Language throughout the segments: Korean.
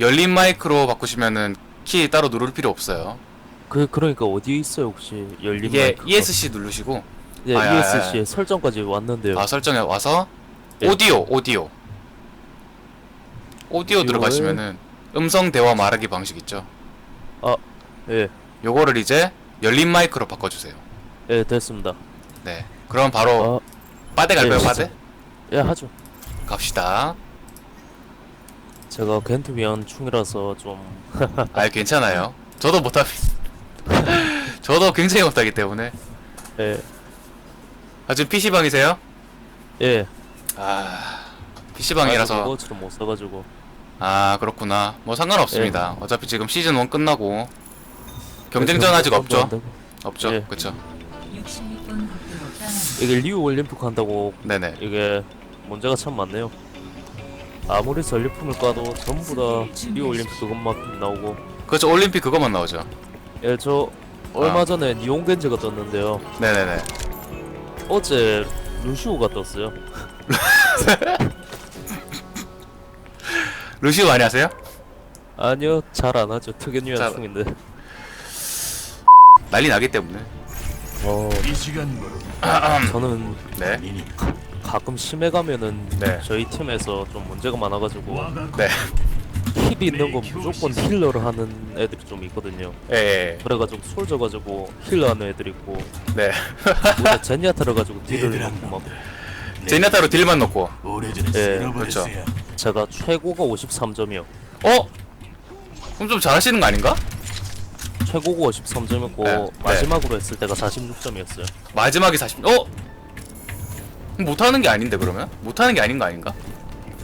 열린 마이크로 바꾸시면은 키 따로 누를 필요 없어요. 그 그러니까 어디에 있어요 혹시 열린 이게 마이크가? ESC 누르시고 네, 아, 아, 아, ESC에 설정까지 왔는데요. 아 설정에 와서 예. 오디오 오디오 오디오 오디오에- 들어가시면은 음성 대화 말하기 방식 있죠. 예, 요거를 이제 열린 마이크로 바꿔주세요. 예 됐습니다. 네. 그럼 바로 아, 빠데 갈까요 예, 빠데? 예 하죠. 갑시다. 제가 겐트 위한 충이라서 좀 아 괜찮아요. 저도 못합니다. 저도 굉장히 못하기 때문에. 예, 아 지금 PC방이세요? 예. 아 PC방이라서 그거처럼 못 써가지고. 아 그렇구나 뭐 상관없습니다 예. 어차피 지금 시즌 1 끝나고 경쟁전 아직 없죠. 없죠 예. 그쵸 66분 국도로 떠납니다. 이게 리우 올림픽 한다고 네네 이게 문제가 참 많네요. 아무리 전리품을 까도 전부 다 리우 올림픽 그것만 나오고. 그렇죠 올림픽 그것만 나오죠 예, 저 얼마 아. 전에 니온겐즈가 떴는데요. 네네네 어제 루시오가 떴어요. 루시오 많이 하세요? 아니요, 잘 안 하죠. 특이한 잘- 충인데. 난리 나기 때문에 어, 저는 네 가끔 심해 가면은 네. 저희 팀에서 좀 문제가 많아가지고 네. 힐 있는 건 무조건 힐러를 하는 애들이 좀 있거든요. 예, 예, 그래가지고 솔져 가지고 힐러 하는 애들 있고 네. 우리가 제니아타를 가지고 딜을 넣고 막 제니아타로 딜만 넣고 오래전에 예, 쓸어버렸어야 제가 최고가 53점이요. 어? 그럼 좀 잘하시는 거 아닌가? 최고가 53점이었고 네, 네. 마지막으로 했을 때가 46점이었어요. 마지막에 40 어? 못하는 게 아닌데 그러면? 못하는 게 아닌 거 아닌가?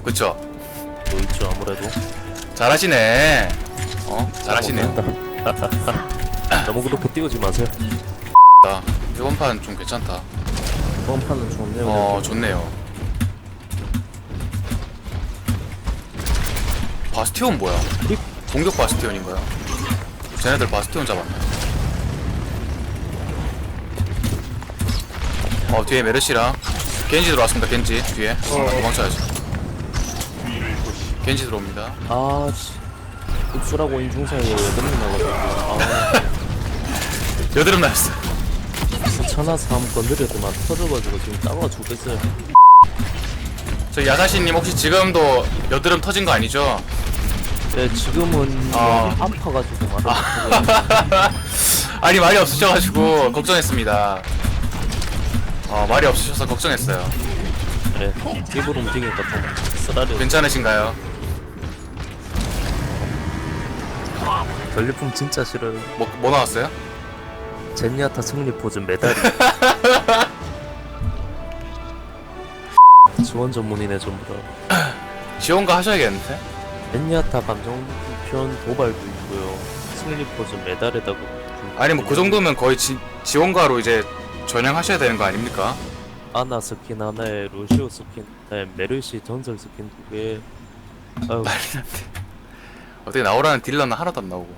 그쵸 또 있죠 아무래도. 잘하시네 어? 잘하시네요 잘못했다. 너무 그렇게 띄우지 마세요. 나 이번 판 좀 괜찮다 이번 판은 좋네요. 어 좋네요 바스티온 뭐야? 공격 바스티온인가요? 쟤네들 바스티온 잡았네 어 뒤에 메르시랑 겐지 들어왔습니다 겐지. 뒤에. 어, 도망쳐야지. 겐지 들어옵니다. 아, 씨. 입술하고 인중 사이에 여드름이 나가지고. 아, 여드름 나였어. 천하사 한번 건드렸더만 터져가지고 지금 따가워 죽겠어요. 저 야사시님 혹시 지금도 여드름 터진 거 아니죠? 네, 지금은 아. 많이 아파가지고 말을 못하고. 아니 말이 없으셔가지고 걱정했습니다 어 말이 없으셔서 걱정했어요 네, 입으로 움직이니까 좀 쓰라려. 괜찮으신가요? 전리품 진짜 싫어요. 뭐, 뭐 나왔어요? 제니아타 승리 포즈 메달이. 지원 전문이네 전부 다. 지원가 하셔야겠는데? 제니아타 감정 표현 도발도 있고요. 승리 포즈 메달에다가. 아니 뭐 그 정도면 거의 지, 지원가로 이제 전향하셔야 되는 거 아닙니까? 아나 스킨 하나에 루시오 스킨 하나에 메르시 전설 스킨 두 개. 아유, 어떻게 나오라는 딜러는 하나도 안 나오고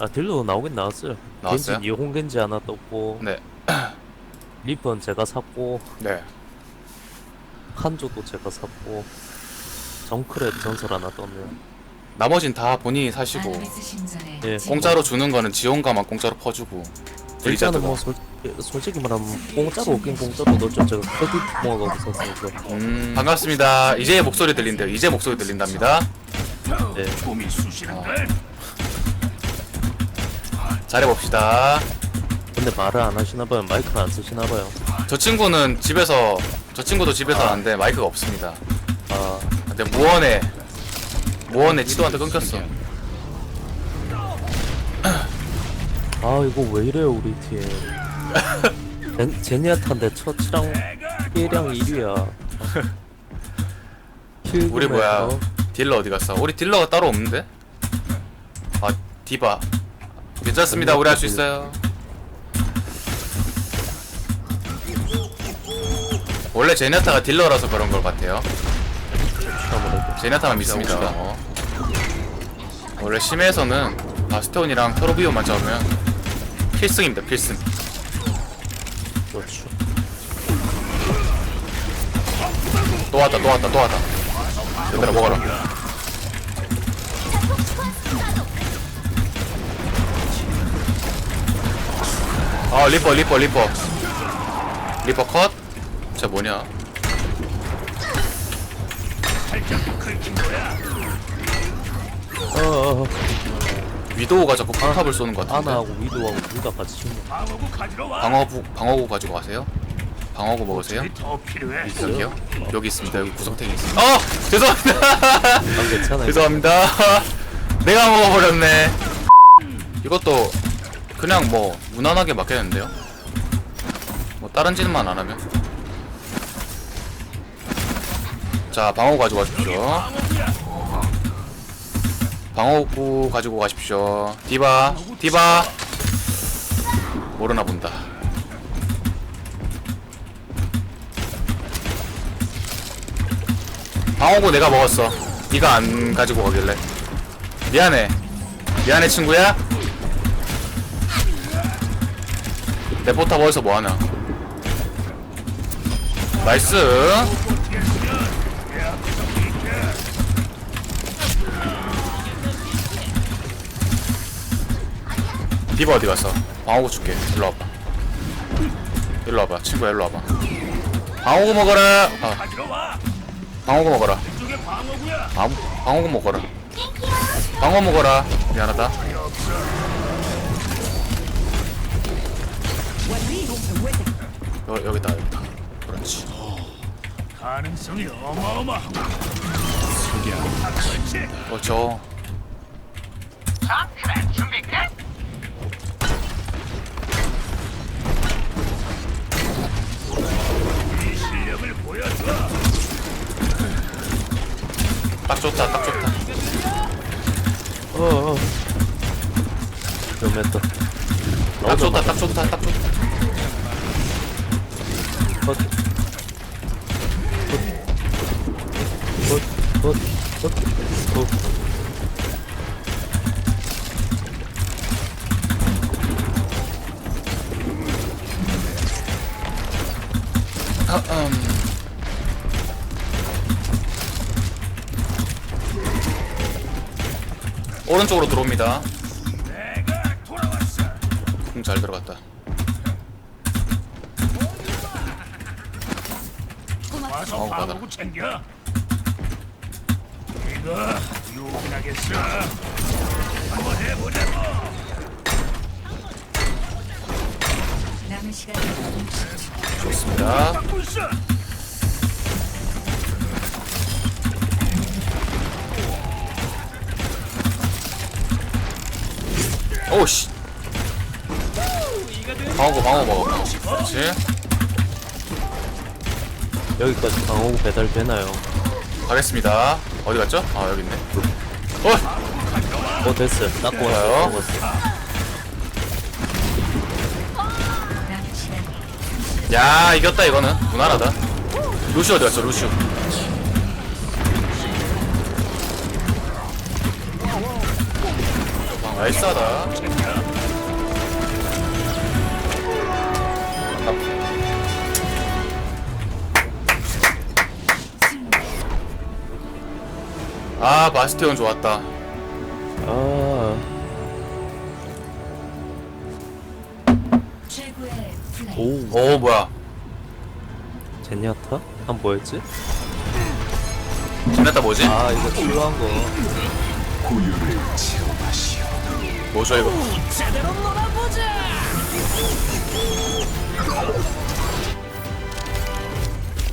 아 딜러 나오긴 나왔어요. 나왔어요? 겐지 이홍 겐지 하나 떴고 네 리펀 제가 샀고 네. 한조도 제가 샀고 정크랩 전설 하나 떴네요. 나머진 다 본인이 사시고 예, 공짜로 주는 거는 지원가만 공짜로 퍼주고 일단은 뭐 솔, 솔직히 말하면 공짜로 없긴 공짜로 넣었죠. 제가 크레딧 모아가고 샀으니까. 음 반갑습니다 이제 목소리 들린대요 이제 목소리 들린답니다 네. 쑤시는데 잘해봅시다 근데 말을 안 하시나 봐요. 마이크를 안 쓰시나 봐요. 저 친구는 집에서 저 친구도 집에서 아. 하는데 마이크가 없습니다 아, 근데 무언에 무언에 지도한테 끊겼어 아 이거 왜 이래요 우리 팀. 제- 제니아타인데 첫 치랑 1량 1위야. 우리 뭐야 딜러 어디 갔어? 우리 딜러가 따로 없는데? 아 디바 괜찮습니다 우리 할 수 있어요 원래 제네타가 딜러라서 그런 걸 같아요 제네타만 믿습니다 어. 원래 심해에서는 바스테온이랑 토르비오만 잡으면 필승입니다 필승 또 왔다 또 왔다 또 왔다 얘들아 먹어라 아 리퍼 리퍼 리퍼 리퍼 컷? 쟤 뭐냐 살짝 긁힌 거야. 어어 위도우가 자꾸 포탑을 쏘는 것 같은데 아나하고 위도하고 둘 다 같이 와. 방어구 방어구 가지고 가세요 방어구 먹으세요? 우리 더 필요해. 여기요? 여기 있습니다. 여기 구석탱이 있습니다. 어! 죄송합니다. 난 괜찮아요. 죄송합니다. 내가 먹어버렸네. 이것도 그냥 뭐 무난하게 맞겠는데요? 뭐 다른 짓만 안 하면? 자 방어 가지고 가십시오. 방어구 가지고 가십시오. 디바 디바. 모르나 본다 방어구 내가 먹었어 네가 안 가지고 가길래 미안해 미안해 친구야 내 포탑 어디서 뭐하냐 나이스 디바 어디 갔어? 방어구 줄게. 일로 와봐. 일로 와봐. 친구야, 일로 와봐. 방어구 먹어라. 아. 방어구 먹어라. 방, 방어구 먹어라. 방어 먹어라. 미안하다. 여, 여기다, 여기다. 그렇지. 가능성이. 그렇지. 어, 저. 이 실력을 보여줘. 딱 좋다, 딱 좋다. 어어. 위험했다 딱 좋다, 딱 좋다, 딱 좋다. 아, 오른쪽으로 들어옵니다. 공 잘 들어갔다. 와서 어, 받아. 방어구 챙겨. 이거 요긴하겠어. 한번 해보자고. 남은 시간 60초. 좋습니다. 오씨. 방어구 방어 먹어. 그렇지. 여기까지 방어구 배달 되나요? 가겠습니다. 어디 갔죠? 아 여기 있네. 어, 어 됐어요 닦고 좋아요. 왔어요 먹었어 남은 시간 야 이겼다 이거는 무난하다. 루시 어디 갔어 루시? 아, 나이스하다. 아 바스티온 좋았다. 아 최고의 플레이. 오 오 뭐야? 제니아타? 한 뭐였지? 지났다 뭐지? 아 이거 필요한 거 뭐죠 이거?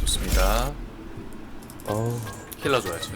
좋습니다. 어우 힐러 줘야지.